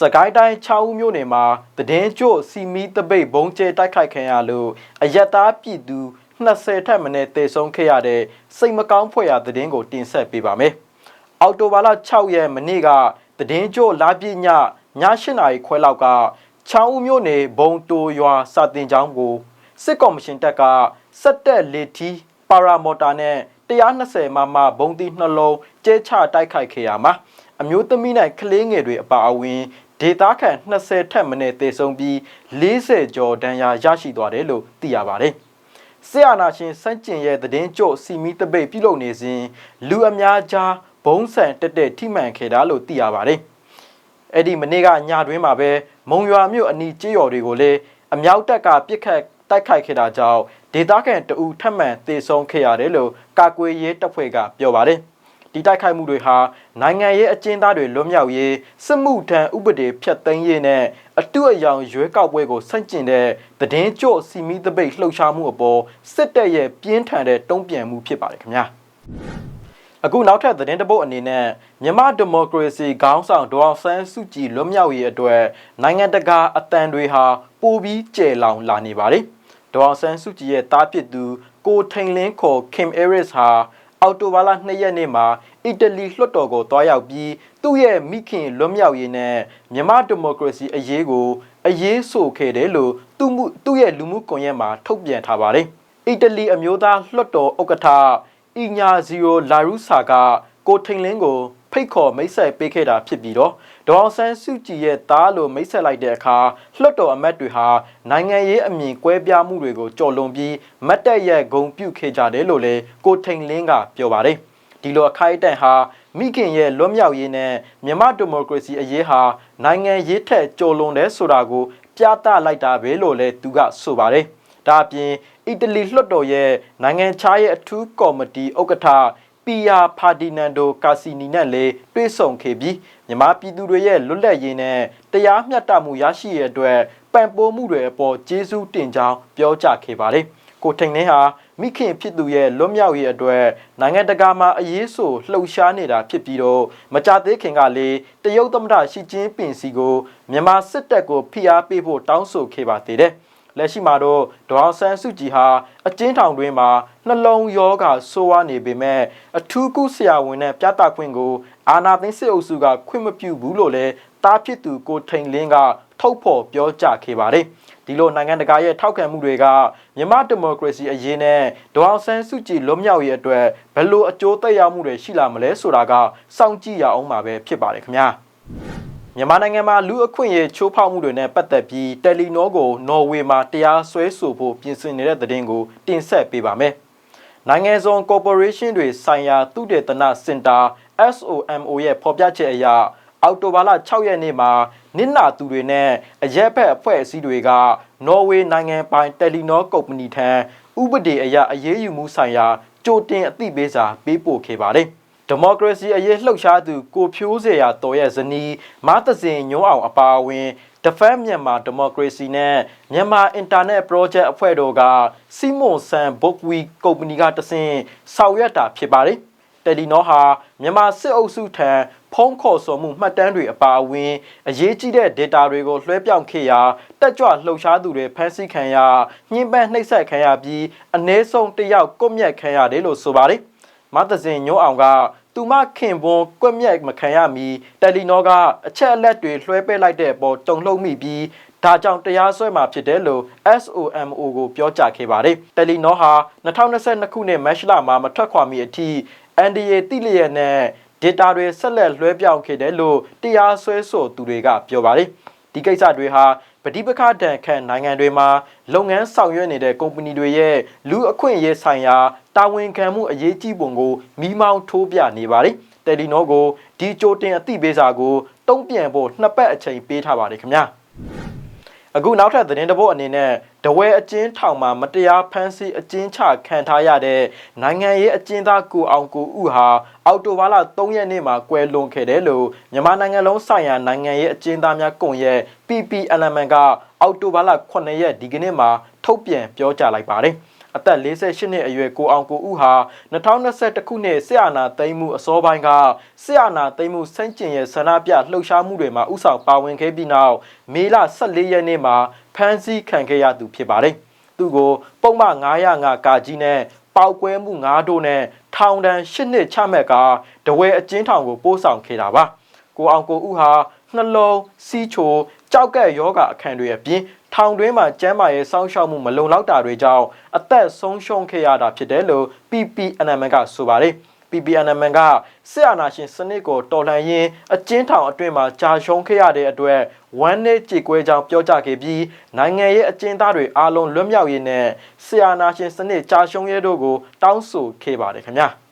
စကိုင်းတိုင်း6ဦးမြို့နယ်မှာတည်င်းကျို့စီမီတပိတ်ဘုံကျဲတိုက်ခိုက်ခံရလို့အယက်သားပြည်သူ20ထက်မနည်းတေဆုံးခဲ့ရတဲ့စိတ်မကောင်းဖွယ်ရာတည်င်းကိုတင်ဆက်ပေးပါမယ်။အော်တိုဘာလ6ရက်မနေ့ကတည်င်းကျို့လာပြည့်ညည8နာရီခွဲလောက်က6ဦးမြို့နယ်ဘုံတိုရွာစာတင်ကျောင်းကိုစစ်ကော်မရှင်တပ်ကစက်တက်လေထီပါရာမော်တာနဲ့120မမဘုံတီနှလုံးကျဲချတိုက်ခိုက်ခဲ့ရမှာအမျိုးသမီးနဲ့ကလေးငယ်တွေအပါအဝင် ဒေသခံ20ထက်မနည်းသေဆုံးပြီး40ကျော်ဒဏ်ရာရရှိသွားတယ်လို့သိရပါတယ်။ဆရာနာရှင်စန့်ကျင်ရဲ့သတင်းကြို့စီမီတပိတ်ပြုလုပ်နေစဉ်လူအများကြားဘုံဆန်တက်တက်ထိမှန်ခဲ့တာလို့သိရပါတယ်။အဲ့ဒီမနေ့ကညတွင်းမှာပဲမုံရွာမြို့အနီးကျေးရွာတွေကိုလည်းအမြောက်တပ်ကပြစ်ခတ်တိုက်ခိုက်ခဲ့တာကြောင့်ဒေသခံတအူထပ်မံသေဆုံးခဲ့ရတယ်လို့ကာကွယ်ရေးတပ်ဖွဲ့ကပြောပါတယ်။ ဒီတိုက်ခိုက်မှုတွေဟာနိုင်ငံရေးအကျဉ်းသားတွေလွတ်မြောက်ရေးစစ်မှုထမ်းဥပဒေဖျက်သိမ်းရေးနဲ့အတူအယောင်ရွေးကောက်ပွဲကိုဆန့်ကျင်တဲ့သတင်းကြို့စီမီတပိတ်လှုပ်ရှားမှုအပေါ်စစ်တပ်ရဲ့ပြင်းထန်တဲ့တုံ့ပြန်မှုဖြစ်ပါတယ်ခင်ဗျာ။အခုနောက်ထပ်သတင်းတပုတ်အနေနဲ့မြန်မာဒီမိုကရေစီခေါင်းဆောင်ဒေါအောင်ဆန်းစုကြည်လွတ်မြောက်ရေးအတွက်နိုင်ငံတကာအတန်တွေဟာပိုပြီးကျယ်လောင်လာနေပါတယ်။ဒေါအောင်ဆန်းစုကြည်ရဲ့တားပစ်သူကိုထိန်လင်းခေါ် Kim Aris ဟာ အော်တိုဘာလ2ရက်နေ့မှာအီတလီလွှတ်တော်ကိုတွားရောက်ပြီးသူ့ရဲ့မိခင်လွတ်မြောက်ရေးနဲ့မြန်မာဒီမိုကရေစီအရေးကိုအရေးဆိုခဲ့တယ်လို့သူ့မှုသူ့ရဲ့လူမှုကွန်ရက်မှာထုတ်ပြန်ထားပါတယ်။အီတလီအမျိုးသားလွှတ်တော်ဥက္ကဋ္ဌအီညာဇီယိုလာရူဆာကကိုထိန်လင်းကို ဖိတ်ခေါ်မိတ်ဆက်ပေးခဲ့တာဖြစ်ပြီးတော့ဒေါအောင်ဆန်းစုကြည်ရဲ့သားလိုမိတ်ဆက်လိုက်တဲ့အခါလွှတ်တော်အမတ်တွေဟာနိုင်ငံရေးအမြင်ကွဲပြားမှုတွေကိုကြော်လွန်ပြီးမတ်တက်ရဲ့ဂုံပြုတ်ခဲ့ကြတယ်လို့လည်းကိုထိန်လင်းကပြောပါတယ်ဒီလိုအခိုက်အတန့်ဟာမိခင်ရဲ့လွတ်မြောက်ရေးနဲ့မြန်မာဒီမိုကရေစီအရေးဟာနိုင်ငံရေးထက်ကြော်လွန်တယ်ဆိုတာကိုပြသလိုက်တာပဲလို့လည်းသူကဆိုပါတယ်ဒါအပြင်အီတလီလွှတ်တော်ရဲ့နိုင်ငံခြားရေးအထူးကော်မတီဥက္ကဋ္ဌ ပီယာဖာဒီနန်ဒိုကာစီနီနဲ့လည်းတွေ့ဆုံခဲ့ပြီးမြန်မာပြည်သူတွေရဲ့လွတ်လပ်ရေးနဲ့တရားမျှတမှုရရှိရတဲ့အတွက်ပံ့ပိုးမှုတွေအပေါ်ကျေးဇူးတင်ကြောင်းပြောကြားခဲ့ပါတယ်။ကိုထိန်နှင်းဟာမိခင်ဖြစ်သူရဲ့လွတ်မြောက်ရေးအတွက်နိုင်ငံတကာမှာအရေးဆိုလှုပ်ရှားနေတာဖြစ်ပြီးတော့မကြသေးခင်ကလေတရုတ်သမ္မတရှီကျင်းပင်စီကိုမြန်မာစစ်တပ်ကိုဖိအားပေးဖို့တောင်းဆိုခဲ့ပါသေးတယ်။ လက်ရှိမှာတော့ဒေါအောင်ဆန်းစုကြည်ဟာအကျဉ်းထောင်တွင်းမှာနှလုံးရောဂါဆိုးဝါးနေပေမဲ့အထူးကုဆရာဝန်နဲ့ပြသခွင့်ကိုအာနာသိန်းစစ်အုပ်စုကခွင့်မပြုဘူးလို့လည်းတားဖြစ်သူကိုထိန်လင်းကထုတ်ဖော်ပြောကြားခဲ့ပါတယ်ဒီလိုနိုင်ငံတကာရဲ့ထောက်ခံမှုတွေကမြန်မာဒီမိုကရေစီအရေးနဲ့ဒေါအောင်ဆန်းစုကြည်လွတ်မြောက်ရေးအတွက်ဘယ်လိုအကျိုးသက်ရောက်မှုတွေရှိလာမလဲဆိုတာကစောင့်ကြည့်ရအောင်ပါပဲဖြစ်ပါတယ်ခင်ဗျာ မြန်မာနိုင်ငံမှာလူအခွင့်အရေးချိုးဖောက်မှုတွေနဲ့ပတ်သက်ပြီးတယ်လီနောကိုနော်ဝေမှာတရားစွဲဆိုဖို့ပြင်ဆင်နေတဲ့သတင်းကိုတင်ဆက်ပေးပါမယ်။နိုင်ငံစုံကော်ပိုရေးရှင်းတွေဆိုင်ရာသုတေသနစင်တာ SOMO ရဲ့ဖော်ပြချက်အရအောက်တိုဘာလ6ရက်နေ့မှာနစ်နာသူတွေနဲ့အရက်ဖက်အဖွဲ့အစည်းတွေကနော်ဝေနိုင်ငံပိုင်တယ်လီနောကုမ္ပဏီထံဥပဒေအရအရေးယူမှုဆိုင်ရာကြိုတင်အသိပေးစာပေးပို့ခဲ့ပါတယ်။ ဒီမိုကရေစီအရေးလှုပ်ရှားသူကိုဖြိုးစေရတော်ရဲ့ဇနီးမသစင်ညွှန်းအောင်အပါအဝင် Defend Myanmar Democracy နဲ့မြန်မာ Internet Project အဖွဲ့တို့ကစီမွန်ဆန်ဘုတ်ဝီကုမ္ပဏီကတဆင့်ဆောင်ရွက်တာဖြစ်ပါတယ်။တယ်လီနောဟာမြန်မာစစ်အုပ်စုထံဖုံးခေါ်ဆိုမှုမှတ်တမ်းတွေအပါအဝင်အရေးကြီးတဲ့ data တွေကိုလွှဲပြောင်းခဲ့ရာတက်ကြွလှုပ်ရှားသူတွေဖမ်းဆီးခံရညှဉ်းပန်းနှိပ်စက်ခံရပြီးအ ਨੇ ဆုံးတယောက်ကွပ်မျက်ခံရတယ်လို့ဆိုပါတယ်။ မသစင်ညိုးအောင်ကသူမခင်ပွန်းကွက်မြက်မခံရမီတယ်လီနောကအချက်အလက်တွေလွှဲပေးလိုက်တဲ့အပေါ်တုံ့လှုပ်မိပြီးဒါကြောင့်တရားစွဲမှာဖြစ်တယ်လို့ SOMO ကိုပြောကြားခဲ့ပါတယ်။တယ်လီနောဟာ2022ခုနှစ်မတ်လမှာမထွက်ခွာမီအထိ NDA တိလျက်နဲ့ data တွေဆက်လက်လွှဲပြောင်းခဲ့တယ်လို့တရားစွဲဆိုသူတွေကပြောပါတယ်။ဒီကိစ္စတွေဟာ ပဋိပက္ခတန်ခန့်နိုင်ငံတွေမှာလုပ်ငန်းဆောင်ရွက်နေတဲ့ကုမ္ပဏီတွေရဲ့လူအခွင့်အရေးဆိုင်ရာတာဝန်ခံမှုအရေးကြီးပုံကိုမိမောင်းထိုးပြနေပါတယ်။တယ်လီနောကိုဒီကြိုတင်အသိပေးစာကိုတုံ့ပြန်ဖို့နှစ်ပတ်အချိန်ပေးထားပါတယ်ခင်ဗျာ။ အခုနောက်ထပ်သတင်းတပုတ်အနေနဲ့တဝဲအကျဉ်းထောင်မှာမတရားဖမ်းဆီးအကျဉ်းချခံထားရတဲ့နိုင်ငံရေးအကျဉ်းသားကိုအောင်ကိုဥဟာအော်တိုဘာလ3ရက်နေ့မှာကွယ်လွန်ခဲ့တယ်လို့မြန်မာနိုင်ငံလုံးဆိုင်ရာနိုင်ငံရေးအကျဉ်းသားများကွန်ရက် PPLM ကအော်တိုဘာလ9ရက်ဒီကနေ့မှာထုတ်ပြန်ပြောကြားလိုက်ပါတယ်။ အသက်48နှစ်အရွယ်ကိုအောင်ကိုဦးဟာ2021ခုနှစ်စစ်အာဏာသိမ်းမှုအစောပိုင်းကစစ်အာဏာသိမ်းမှုဆန့်ကျင်ရေးဆန္ဒပြလှုပ်ရှားမှုတွေမှာဥဆောင်ပါဝင်ခဲ့ပြီးနောက်မေလ14ရက်နေ့မှာဖမ်းဆီးခံခဲ့ရသူဖြစ်ပါတယ်။သူကိုပုံမှန်905ကာကြီးနဲ့ပောက်ကွဲမှု9တို့နဲ့ထောင်ဒဏ်10နှစ်ချမှတ်ကာတဝဲအကျဉ်းထောင်ကိုပို့ဆောင်ခဲ့တာပါ။ကိုအောင်ကိုဦးဟာနှလုံးစီးချိုကြောက်ကက်ယောဂအခန့်တွေအပြင် ထောင်တွင်းမှာကျန်းမာရေးစောင့်ရှောက်မှုမလုံလောက်တာတွေကြောင့်အသက်ဆုံးရှုံးခဲ့ရတာဖြစ်တယ်လို့ PPNM ကဆိုပါတယ် PPNM ကစစ်အာဏာရှင်စနစ်ကိုတော်လှန်ရင်းအကျဉ်းထောင်အတွင်းမှာကြာရှုံးခဲ့ရတဲ့အတွက်ဝမ်းနည်းကြေကွဲကြောင်းပြောကြားခဲ့ပြီးနိုင်ငံရေးအကျဉ်းသားတွေအားလုံးလွတ်မြောက်ရေးနဲ့စစ်အာဏာရှင်စနစ်ကြာရှုံးရေးတို့ကိုတောင်းဆိုခဲ့ပါတယ်ခင်ဗျာ။